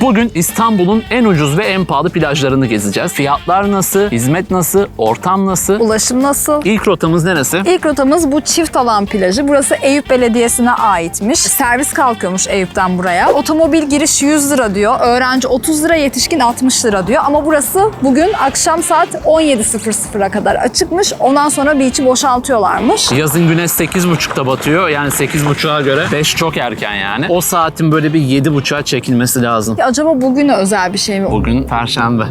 Bugün İstanbul'un en ucuz ve en pahalı plajlarını gezeceğiz. Fiyatlar nasıl, hizmet nasıl, ortam nasıl? Ulaşım nasıl? İlk rotamız neresi? İlk rotamız bu çift alan plajı. Burası Eyüp Belediyesi'ne aitmiş. Servis kalkıyormuş Eyüp'ten buraya. Otomobil giriş 100 lira diyor. Öğrenci 30 lira, yetişkin 60 lira diyor. Ama burası bugün akşam saat 17.00'a kadar açıkmış. Ondan sonra beach'i boşaltıyorlarmış. Yazın güneş 8.30'da batıyor. Yani 8.30'a göre 5 çok erken yani. O saatin böyle bir 7.30'a çekilmesi lazım. Ya acaba bugüne özel bir şey mi? Bugün Perşembe.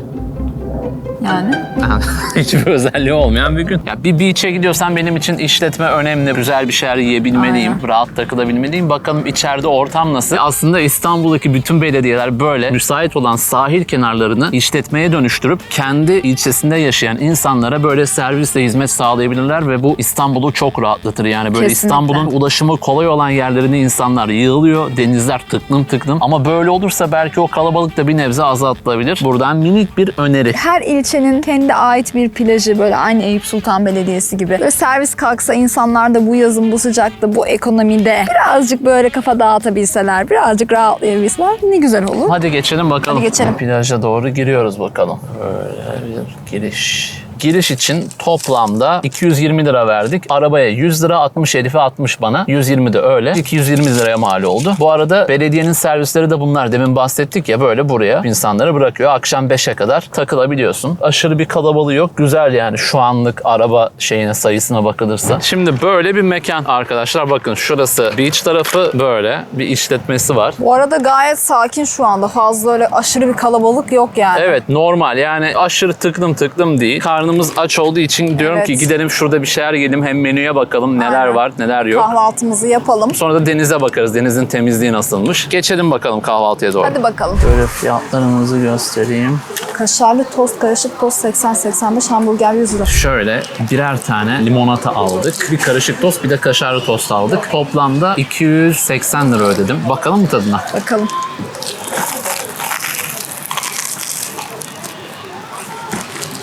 Yani Hiçbir özelliği olmayan bir gün. Ya bir beach'e gidiyorsan benim için işletme önemli. Güzel bir şeyler yiyebilmeliyim. Aynen. Rahat takılabilmeliyim. Bakalım içeride ortam nasıl? Aslında İstanbul'daki bütün belediyeler böyle müsait olan sahil kenarlarını işletmeye dönüştürüp kendi ilçesinde yaşayan insanlara böyle servisle hizmet sağlayabilirler ve bu İstanbul'u çok rahatlatır. Yani böyle Kesinlikle. İstanbul'un ulaşımı kolay olan yerlerine insanlar yığılıyor. Denizler tıklım tıklım. Ama böyle olursa belki o kalabalık da bir nebze azaltılabilir. Buradan minik bir öneri. her ilçenin kendi ait bir plajı böyle aynı Eyüp Sultan Belediyesi gibi. Böyle servis kalksa insanlar da bu yazın bu sıcakta bu ekonomide birazcık böyle kafa dağıtabilseler, birazcık rahatlayabilseler ne güzel olur. Hadi geçelim bakalım. Hadi geçelim. Plaja doğru giriyoruz bakalım. Böyle bir giriş. Giriş için toplamda 220 lira verdik. Arabaya 100 lira 60 Elif'e 60 bana. 120 de öyle. 220 liraya mal oldu. Bu arada belediyenin servisleri de bunlar. Demin bahsettik ya böyle buraya insanları bırakıyor. Akşam 5'e kadar takılabiliyorsun. Aşırı bir kalabalığı yok. Güzel yani şu anlık araba şeyine sayısına bakılırsa. Şimdi böyle bir mekan arkadaşlar. Bakın şurası beach tarafı böyle bir işletmesi var. Bu arada gayet sakin şu anda. Fazla öyle aşırı bir kalabalık yok yani. Evet normal yani aşırı tıklım tıklım değil. Karnımız aç olduğu için diyorum Evet. ki gidelim şurada bir şeyler yiyelim hem menüye bakalım neler Aynen. var neler yok. Kahvaltımızı yapalım. Sonra da denize bakarız. Denizin temizliği nasılmış. Geçelim bakalım kahvaltıya doğru. Hadi bakalım. Böyle fiyatlarımızı göstereyim. Kaşarlı tost, karışık tost 80-85, hamburger 100 lira. Şöyle birer tane limonata aldık. Bir karışık tost bir de kaşarlı tost aldık. Toplamda 280 lira ödedim. Bakalım mı tadına? Bakalım.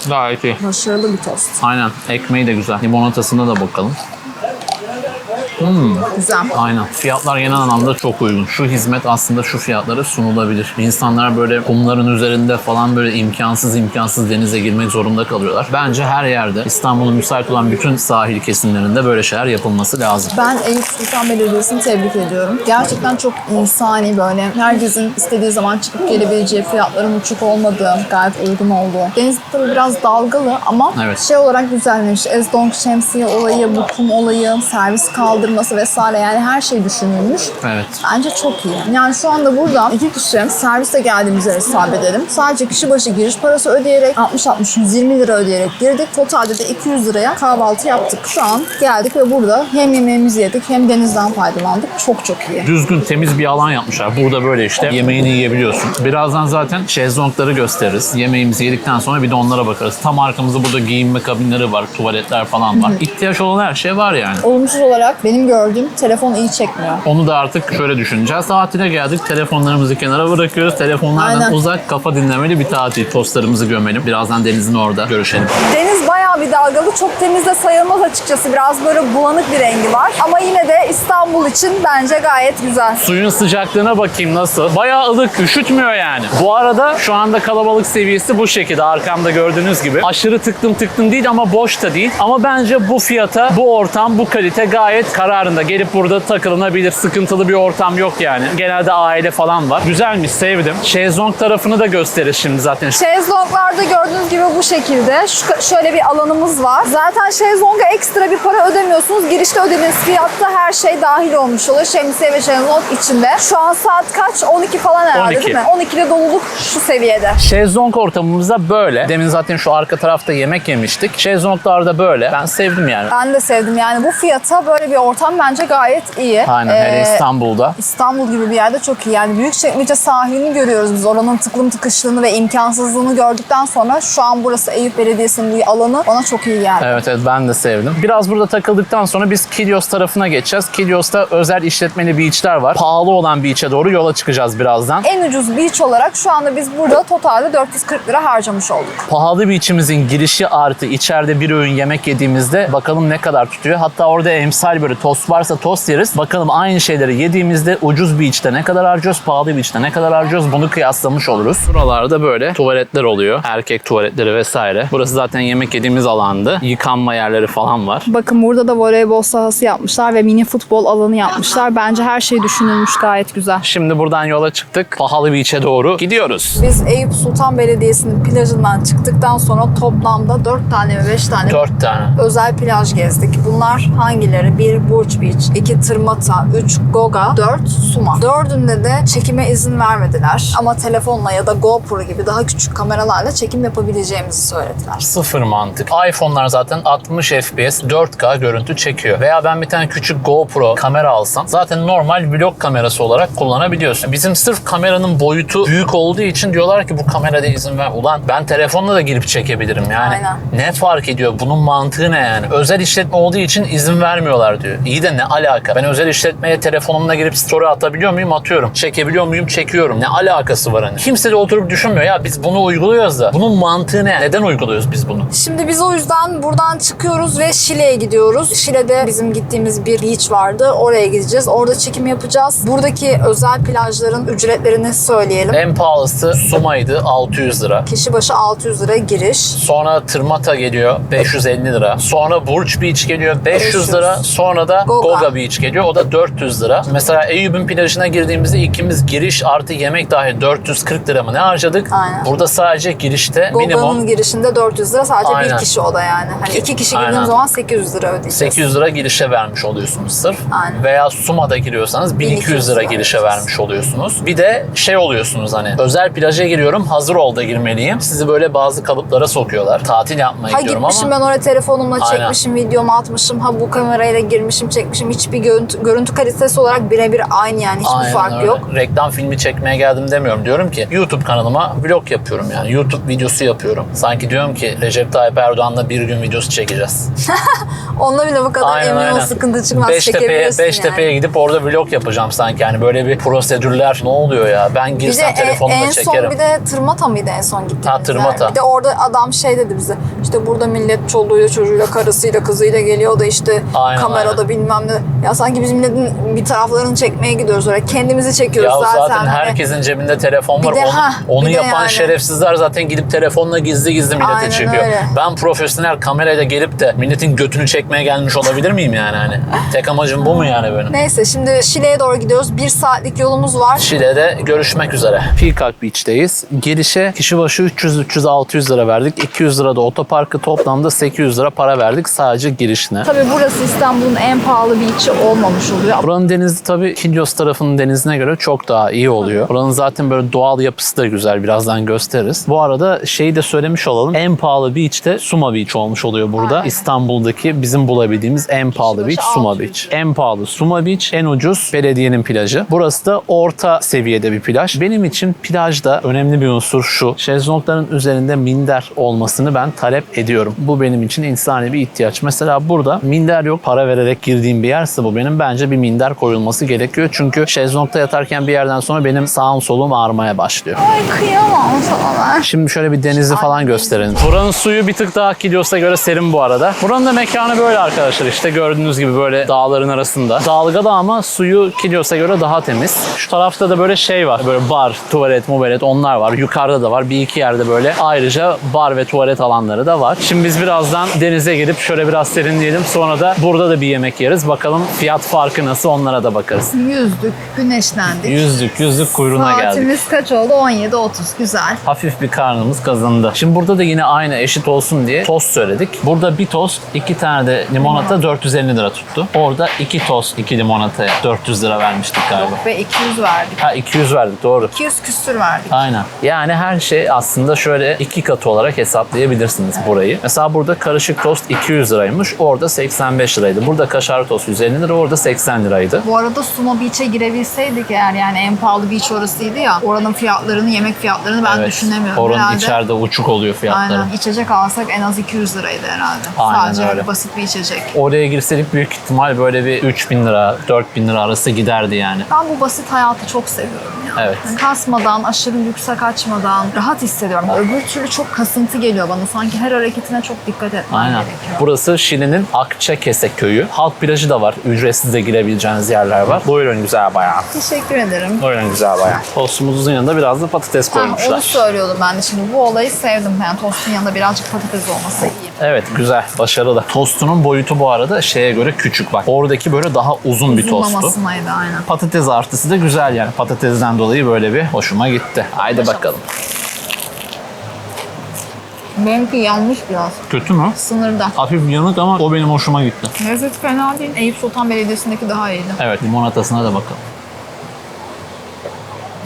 Gayet iyi. Başarılı bir tost. Aynen. Ekmeği de güzel. Limonatasına da bakalım. Güzel. Aynen. Fiyatlar genel anlamda çok uygun. Şu hizmet aslında şu fiyatlara sunulabilir. İnsanlar böyle kumların üzerinde falan böyle imkansız imkansız denize girmek zorunda kalıyorlar. Bence her yerde İstanbul'un müsait olan bütün sahil kesimlerinde böyle şeyler yapılması lazım. Ben Eyüp Sultan Belediyesi'ni tebrik ediyorum. Gerçekten çok insani böyle herkesin istediği zaman çıkıp gelebileceği fiyatların uçuk olmadığı, gayet uygun olduğu. Deniz tabii biraz dalgalı ama Evet. şey olarak güzelmiş. Ezdonk şemsiye olayı, bu kum olayı, servis kaldırması vesaire yani her şey düşünülmüş. Evet. Bence çok iyi. Yani şu anda burada iki kişi serviste geldiğimizi hesap edelim. Sadece kişi başı giriş parası ödeyerek 60-60-120 lira ödeyerek girdik. Totalde de 200 liraya kahvaltı yaptık. Şu an geldik ve burada hem yemeğimizi yedik hem denizden faydalandık. Çok çok iyi. Düzgün temiz bir alan yapmışlar. Burada böyle işte yemeğini yiyebiliyorsun. Birazdan zaten şezlongları gösteririz. Yemeğimizi yedikten sonra bir de onlara bakarız. Tam arkamızda burada giyinme kabinleri var, tuvaletler falan var. İhtiyaç olan her şey var yani. Olumsuz olarak benim gördüğüm telefon iyi çekmiyor. Onu da artık şöyle düşüneceğiz. Tatile geldik. Telefonlarımızı kenara bırakıyoruz. Telefonlardan Aynen. uzak kafa dinlemeli bir tatil. Tostlarımızı gömelim. Birazdan denizin orada görüşelim. Deniz bayağı bir dalgalı. Çok temiz de sayılmaz açıkçası. Biraz böyle bulanık bir rengi var. Ama yine de İstanbul için bence gayet güzel. Suyun sıcaklığına bakayım nasıl. Bayağı ılık, üşütmüyor yani. Bu arada şu anda kalabalık seviyesi bu şekilde. Arkamda gördüğünüz gibi. Aşırı tıklım tıklım değil ama boş da değil. Ama bence bu fiyata, bu ortam, bu kalite gayet kararında. Gelip burada takılınabilir. Sıkıntılı bir ortam yok yani. Genelde aile falan var. Güzelmiş, sevdim. Şezlong tarafını da gösterir şimdi zaten. Şezlonglarda gördüğünüz gibi bu şekilde. Şu, şöyle bir alanımız var. Zaten şezlonga ekstra bir para ödemiyorsunuz. Girişte ödediğiniz fiyatta her şey dahil olmuş oluyor. Şemsiye ve şezlong içinde. Şu an saat kaç? 12 falan herhalde 12. değil mi? 12'de doluluk şu seviyede. Şezlong ortamımızda böyle. Demin zaten şu arka tarafta yemek yemiştik. Şezlonglarda böyle. Ben sevdim yani. Ben de sevdim yani bu fiyata böyle bir ortam bence gayet iyi. Aynen hele Ee, İstanbul'da. İstanbul gibi bir yerde çok iyi. Yani Büyükçekmece sahilini görüyoruz biz. Oranın tıklım tıkışlığını ve imkansızlığını gördükten sonra şu an burası Eyüp Belediyesi'nin bu alanı bana çok iyi geldi. Evet evet ben de sevdim. Biraz burada takıldıktan sonra biz Kilyos tarafına geçeceğiz. Kilyos'ta özel işletmeli beachler var. Pahalı olan beach'e doğru yola çıkacağız birazdan. En ucuz beach olarak şu anda biz burada totalde 440 lira harcamış olduk. Pahalı beach'imizin girişi artı içeride bir öğün yemek yediğimizde bakalım ne kadar tutuyor. Hatta orada emsal böyle Tost varsa tost yeriz. Bakalım aynı şeyleri yediğimizde ucuz beach'te ne kadar harcıyoruz, pahalı beach'te ne kadar harcıyoruz bunu kıyaslamış oluruz. Buralarda böyle tuvaletler oluyor. Erkek tuvaletleri vesaire. Burası zaten yemek yediğimiz alandı. Yıkanma yerleri falan var. Bakın burada da voleybol sahası yapmışlar ve mini futbol alanı yapmışlar. Bence her şey düşünülmüş gayet güzel. Şimdi buradan yola çıktık. Pahalı beach'e doğru gidiyoruz. Biz Eyüp Sultan Belediyesi'nin plajından çıktıktan sonra toplamda 4 tane mi 5 tane mi Dört tane. özel plaj gezdik. Bunlar hangileri? 1 Burç Beach, 2 Tırmata, 3 Goga, 4 Suma. Dördünde de çekime izin vermediler. Ama telefonla ya da GoPro gibi daha küçük kameralarla çekim yapabileceğimizi söylediler. Sıfır mantık. iPhone'lar zaten 60 FPS 4K görüntü çekiyor. Veya ben bir tane küçük GoPro kamera alsam zaten normal vlog kamerası olarak kullanabiliyorsun. Bizim sırf kameranın boyutu büyük olduğu için diyorlar ki bu kamerada izin ver. Ulan ben telefonla da girip çekebilirim yani. Aynen. Ne fark ediyor? Bunun mantığı ne yani? Özel işletme olduğu için izin vermiyorlar diyor. İyi de ne alaka? Ben özel işletmeye telefonumla girip story atabiliyor muyum? Atıyorum. Çekebiliyor muyum? Çekiyorum. Ne alakası var hani? Kimse de oturup düşünmüyor. Ya biz bunu uyguluyoruz da. Bunun mantığı ne? Neden uyguluyoruz biz bunu? Şimdi biz o yüzden buradan çıkıyoruz ve Şile'ye gidiyoruz. Şile'de bizim gittiğimiz bir beach vardı. Oraya gideceğiz. Orada çekim yapacağız. Buradaki özel plajların ücretlerini söyleyelim. En pahalısı Suma'ydı 600 lira. Kişi başı 600 lira giriş. Sonra Tırmata geliyor 550 lira. Sonra Burç Beach geliyor 500 500. lira. Sonra da Goga. Goga. Beach geliyor. O da 400 lira. Mesela Eyüp'ün plajına girdiğimizde ikimiz giriş artı yemek dahil 440 lira mı ne harcadık? Aynen. Burada sadece girişte Goga'nın minimum girişinde 400 lira sadece Aynen. bir kişi o da yani. Hani iki kişi girdiğim Aynen. zaman 800 lira ödeyeceğiz. 800 lira girişe vermiş oluyorsunuz sırf. Aynen. Veya Suma'da giriyorsanız 1200 lira girişe vereceğiz. vermiş oluyorsunuz. Bir de şey oluyorsunuz hani özel plaja giriyorum hazır ol da girmeliyim. Sizi böyle bazı kalıplara sokuyorlar. Tatil yapmaya Ha gidiyorum gitmişim ama. ben oraya telefonumla Aynen. çekmişim, videomu atmışım. Ha bu kamerayla girmişim, çekmişim. Hiçbir görüntü, görüntü kalitesi olarak birebir aynı yani. Hiçbir Aynen fark öyle. yok. Reklam filmi çekmeye geldim demiyorum. Diyorum ki YouTube kanalıma vlog yapıyorum yani. YouTube videosu yapıyorum. Sanki diyorum ki Recep Tayyip Erdoğan'la bir gün videosu çekeceğiz. Onunla bile bu kadar emin ol sıkıntı çıkmaz. Beştepe'ye, Beştepe'ye yani. gidip orada vlog yapacağım sanki. Yani böyle bir prosedürler ne oluyor ya? Ben Bir de girsem en, telefonumla en çekerim. son bir de Tırmata mıydı en son gittiğimizde? Ha, Tırmata. Bir de orada adam şey dedi bize. İşte burada millet çoluğuyla çocuğuyla karısıyla kızıyla geliyor da işte Aynen, kamerada aynen. Bilmem ne. Ya sanki biz milletin bir taraflarını çekmeye gidiyoruz oraya. Kendimizi çekiyoruz Ya zaten. zaten Hani herkesin cebinde telefon var. Bir de- onu hah, onu bir de yapan yani. şerefsizler zaten gidip telefonla gizli gizli millete Aynen çekiyor. öyle. Ben profesyonel kamerayla gelip de milletin götünü çekmeye gelmiş olabilir miyim yani hani? Tek amacım bu mu yani benim? Neyse şimdi Şile'ye doğru gidiyoruz. Bir saatlik yolumuz var. Şile'de görüşmek üzere. Peacock Beach'teyiz. Girişe kişi başı 300-300-600 lira verdik. 200 lira da otoparkı toplamda 800 lira para verdik sadece girişine. Tabii burası İstanbul'un en pahalı beach'i olmamış oluyor. Buranın denizi tabii Kilyos tarafının denizine göre çok daha iyi oluyor. Buranın zaten böyle doğal yapısı da güzel. Birazdan gösteririz. Bu arada şeyi de söylemiş olalım. En pahalı beach de Suma Beach olmuş oluyor burada. Aynen. İstanbul'daki bizim bulabildiğimiz en pahalı beach Suma 600. Beach. En pahalı Suma Beach, en ucuz belediyenin plajı. Burası da orta seviyede bir plaj. Benim için plajda önemli bir unsur şu. Şezlongların üzerinde minder olmasını ben talep ediyorum. Bu benim için insani bir ihtiyaç. Mesela burada minder yok. Para vererek girdiğim bir yerse bu benim bence bir minder koyulması gerekiyor. Çünkü şezlongda yatarken bir yerden sonra benim sağım solum ağrımaya başlıyor. Ay kıyamam sana. Şimdi şöyle bir denizi falan gösterelim. Buranın suyu bir tık daha Kilyos'a göre serin bu arada. Buranın da mekanı böyle arkadaşlar işte gördüğünüz gibi böyle dağların arasında. Dalgada ama suyu Kilyos'a göre daha temiz. Şu tarafta da böyle şey var. Böyle bar, tuvalet, muvalet onlar var. Yukarıda da var. Bir iki yerde böyle ayrıca bar ve tuvalet alanları da var. Şimdi biz birazdan denize girip şöyle biraz serinleyelim. Sonra da burada da bir yemek yeriz. Bakalım fiyat farkı nasıl onlara da bakarız. Yüzdük, güneşlendik. Yüzdük, yüzdük kuyruğuna geldik. Saatimiz kaç oldu? 17.30. Güzel. hafif bir karnımız kazındı. Şimdi burada da yine aynı eşit olsun diye tost söyledik. Burada bir tost, iki tane de limonata 450 lira tuttu. Orada iki tost, iki limonataya 400 lira vermiştik galiba. Ve 200 verdik. Ha 200 verdik doğru. 200 küsür verdik. Aynen. Yani her şey aslında şöyle iki katı olarak hesaplayabilirsiniz burayı. Mesela burada karışık tost 200 liraymış. Orada 85 liraydı. Burada kaşar tost 150 lira. Orada 80 liraydı. Bu arada Sumo Beach'e girebilseydik eğer yani en pahalı beach orasıydı ya oranın fiyatlarını, yemek fiyatlarını ben düşünemiyorum. Oranın Herhalde- içeride uçuk oluyor fiyatları. Aynen. İçecek alsak en az 200 liraydı herhalde. Aynen Sadece öyle. basit bir içecek. Oraya girseydik büyük ihtimal böyle bir 3000 lira, 4000 lira arası giderdi yani. Ben bu basit hayatı çok seviyorum ya. Evet. Yani kasmadan, aşırı lükse kaçmadan rahat hissediyorum. Öbür türlü çok kasıntı geliyor bana. Sanki her hareketine çok dikkat etmen Aynen. gerekiyor. Burası Şili'nin Akçakese köyü. Halk halk plajı da var. Ücretsiz de girebileceğiniz yerler var. Buyurun güzel bayan. Teşekkür ederim. Buyurun güzel bayan. Tostumuzun yanında biraz da patates Ha, onu koymuşlar. söylüyordum ben de şimdi. Bu olayı sevdim. Yani tostun yanında birazcık patates olması iyi. Evet güzel, başarılı. Tostunun boyutu bu arada şeye göre küçük bak. Oradaki böyle daha uzun bir tostu. Aynen. Patates artısı da güzel yani. Patatesden dolayı böyle bir hoşuma gitti. Haydi bakalım. Benimki yanmış biraz. Kötü mü? Sınırda. Hafif yanık ama o benim hoşuma gitti. Lezzet fena değil. Eyüp Sultan Belediyesi'ndeki daha iyiydi. Evet limonatasına da bakalım.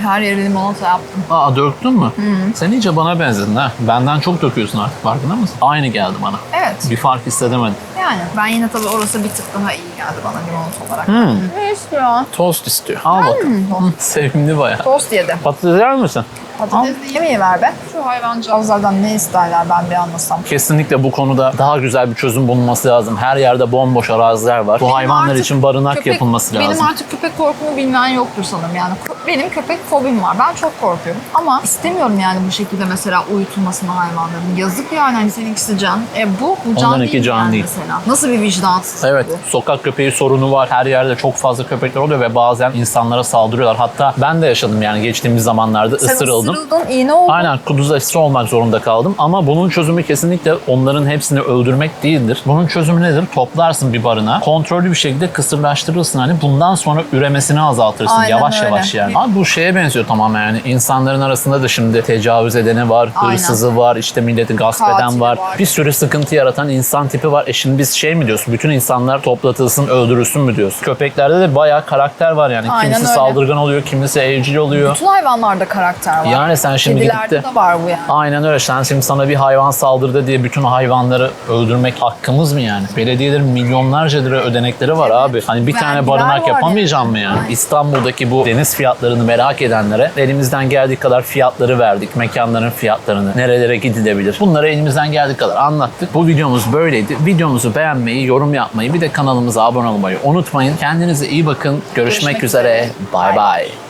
Her yere limonata yaptım. Aa döktün mü? Sen iyice bana benzedin ha. Benden çok döküyorsun artık farkında mısın? Aynı geldi bana. Evet. Bir fark hissedemedim. Yani ben yine tabii orası bir tık daha iyi geldi bana limonata olarak. Ne istiyor? Tost istiyor. Al bakalım. Hı, Sevimli baya. Tost yedi. Patates yer misin? Patates de yemeği ver be. Şu hayvancağızlardan ne isterler ben bir anlasam. Kesinlikle bu konuda daha güzel bir çözüm bulunması lazım. Her yerde bomboş araziler var. Bu Benim hayvanlar için barınak köpek- yapılması lazım. Benim artık köpek korkumu bilmeyen yoktur sanırım yani. Benim köpek fobim var. Ben çok korkuyorum. Ama istemiyorum yani bu şekilde mesela uyutulmasını hayvanların. Yazık yani hani seninkisi can. E bu, bu can Onlarınki değil can yani değil. mesela. Nasıl bir vicdansız Evet, sokak köpeği sorunu var. Her yerde çok fazla köpekler oluyor ve bazen insanlara saldırıyorlar. Hatta ben de yaşadım yani geçtiğimiz zamanlarda Sen ısırıldım. ısırıldın, iğne oldun. Aynen kuduz aşısı olmak zorunda kaldım. Ama bunun çözümü kesinlikle onların hepsini öldürmek değildir. Bunun çözümü nedir? Toplarsın bir barına. Kontrollü bir şekilde kısırlaştırırsın. Hani bundan sonra üremesini azaltırsın. Aynen yavaş öyle. yavaş yani. Abi bu şeye benziyor tamamen yani. İnsanların arasında da şimdi tecavüz edeni var, Aynen. hırsızı var, işte milleti gasp eden var. var. Bir sürü sıkıntı yaratan insan tipi var. E şimdi biz şey mi diyoruz? Bütün insanlar toplatılsın, öldürülsün mü diyoruz? Köpeklerde de bayağı karakter var yani. Aynen kimisi öyle. saldırgan oluyor, kimisi evcil oluyor. Bütün hayvanlarda karakter var. Yani sen şimdi gidip Kedilerde de... de var bu yani. Aynen öyle. Sen şimdi sana bir hayvan saldırdı diye bütün hayvanları öldürmek hakkımız mı yani? Belediyelerin milyonlarca lira ödenekleri var abi. Hani bir tane Vergiler barınak var yapamayacağım mı yani? İstanbul'daki bu deniz fiyatlarını merak edenlere elimizden geldiği kadar fiyatları verdik. Mekanların fiyatlarını, nerelere gidilebilir. Bunları elimizden geldiği kadar anlattık. Bu videomuz böyleydi. Videomuzu beğenmeyi, yorum yapmayı, bir de kanalımıza abone olmayı unutmayın. Kendinize iyi bakın. Görüşmek, Görüşmek üzere. üzere. Bay Bye. bay.